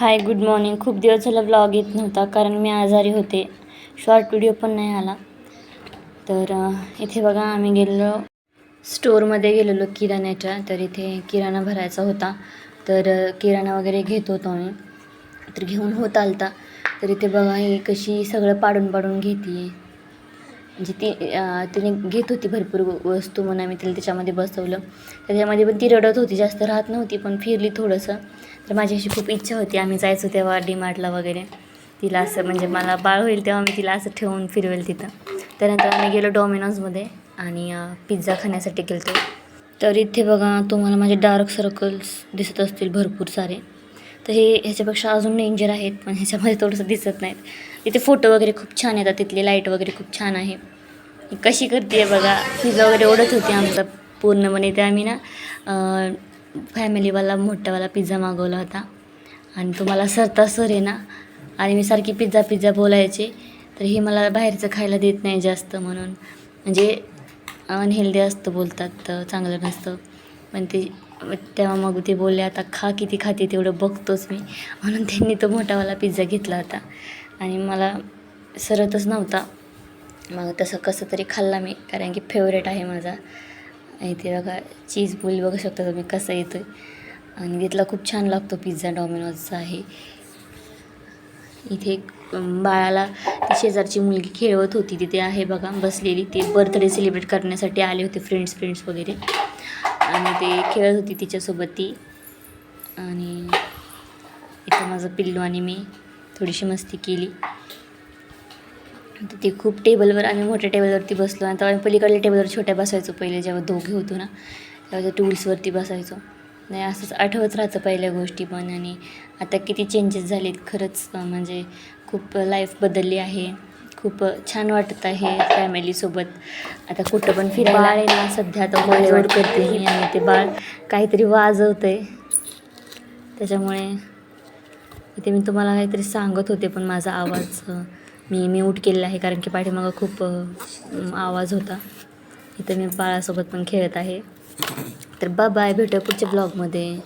Hi good morning खूप दिवस झाला व्लॉग येत नव्हता कारण मी आजारी होते. शॉर्ट व्हिडिओ पण नाही आला. तर इथे बघा आम्ही गेलेलो स्टोअरमध्ये गेलेलो किराण्याच्या. तर इथे किराणा भरायचा होता. तर किराणा वगैरे घेत होतो आम्ही. तर घेऊन होत आलता. तर इथे बघा ही कशी सगळं पाडून पाडून घेते म्हणजे ती तिने घेत होती भरपूर वस्तू म्हणून आम्ही तिला त्याच्यामध्ये बसवलं. त्याच्यामध्ये पण ती रडत होती जास्त राहत नव्हती पण फिरली थोडंसं. तर माझी अशी खूप इच्छा होती आम्ही जायचो तेव्हा डीमार्टला वगैरे. तिला असं म्हणजे मला बाळ होईल तेव्हा मी तिला असं ठेवून फिरवेल तिथं. त्यानंतर आम्ही गेलो डॉमिनोजमध्ये आणि पिझ्झा खाण्यासाठी गेलो तर इथे बघा तुम्हाला माझे डार्क सर्कल्स दिसत असतील भरपूर सारे. तर हे ह्याच्यापेक्षा अजून डेंजर आहेत पण ह्याच्यामध्ये थोडंसं दिसत नाहीत. इथे फोटो वगैरे खूप छान येतात तिथली लाइट वगैरे खूप छान आहे. कशी करते बघा पिझ्झा वगैरे ओढत होती आमचा पूर्णपणे. ते आम्ही ना फॅमिलीवाला मोठावाला पिझ्झा मागवला होता. आणि तो मला सरता सर आहे ना आणि मी सारखी पिझ्झा पिझ्झा बोलायचे तर हे मला बाहेरचं खायला देत नाही जास्त म्हणून. म्हणजे अनहेल्दी असतं बोलतात तर चांगलं नसतं. पण ते तेव्हा मग ते बोलले आता खा किती खाते तेवढं बघतोच मी. म्हणून त्यांनी तो मोठावाला पिझ्झा घेतला होता. आणि मला सरतच नव्हता. मग तसं कसं तरी खाल्ला मी कारण की फेवरेट आहे माझा. आणि ते बघा चीज बोल बघू शकता तुम्ही कसं येतो आहे आणि तिथला खूप छान लागतो पिझ्झा डॉमिनोजचा आहे. इथे बाळाला ती शेजारची मुलगी खेळवत होती. तिथे आहे बघा बसलेली. ते बर्थडे सेलिब्रेट करण्यासाठी आले होते फ्रेंड्स फ्रेंड्स वगैरे. आणि ते खेळत होती तिच्यासोबत ती आणि इथं माझं पिल्लू आणि मी थोडीशी मस्ती केली. तर ते खूप टेबलवर आम्ही मोठ्या टेबलवरती बसलो आणि तेव्हा आम्ही पलीकडल्या टेबलवर छोट्या बसायचो पहिले जेव्हा दोघे होतो ना तेव्हा त्या टूल्सवरती बसायचो. नाही असंच आठवत राहतं पहिल्या गोष्टी पण. आणि आता किती चेंजेस झालेत. खरंच म्हणजे खूप लाईफ बदलली आहे. खूप छान वाटत आहे फॅमिलीसोबत आता कुठं पण फिरायला आहे ना सध्या आता जोर करते आणि ते बाळ काहीतरी वाजवतं आहे त्याच्यामुळे इथे मी तुम्हाला काहीतरी सांगत होते पण माझा आवाज मी म्यूट केलेला आहे कारण की पाठीमागं खूप आवाज होता. इथं मी बाळासोबत पण खेळत आहे. तर बाय बाय भेटूया पुढच्या ब्लॉगमध्ये